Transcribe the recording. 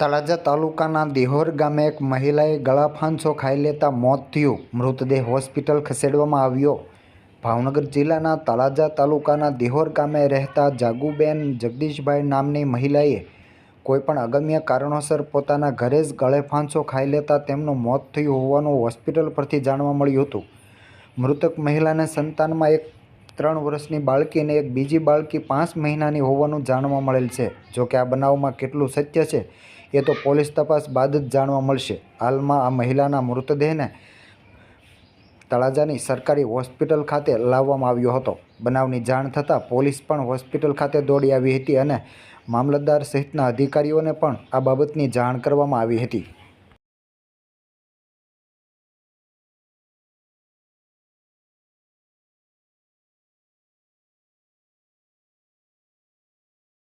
તળાજા તાલુકાના દિહોર ગામે એક મહિલાએ ગળા ફાંસો ખાઈ લેતા મોત થયું. મૃતદેહ હોસ્પિટલ ખસેડવામાં આવ્યો. ભાવનગર જિલ્લાના તળાજા તાલુકાના દિહોર ગામે રહેતા જાગુબેન જગદીશભાઈ નામની મહિલાએ કોઈપણ અગમ્ય કારણોસર પોતાના ઘરે જ ગળે ફાંસો ખાઈ લેતા તેમનું મોત થયું હોવાનું હોસ્પિટલ પરથી જાણવા મળ્યું હતું. મૃતક મહિલાને સંતાનમાં એક ત્રણ વર્ષની બાળકી અને એક બીજી બાળકી પાંચ મહિનાની હોવાનું જાણવા મળેલ છે. જોકે આ બનાવમાં કેટલું સત્ય છે એ તો પોલીસ તપાસ બાદ જ જાણવા મળશે. હાલમાં આ મહિલાના મૃતદેહને તળાજાની સરકારી હોસ્પિટલ ખાતે લાવવામાં આવ્યો હતો. બનાવની જાણ થતાં પોલીસ પણ હોસ્પિટલ ખાતે દોડી આવી હતી અને મામલતદાર સહિતના અધિકારીઓને પણ આ બાબતની જાણ કરવામાં આવી હતી.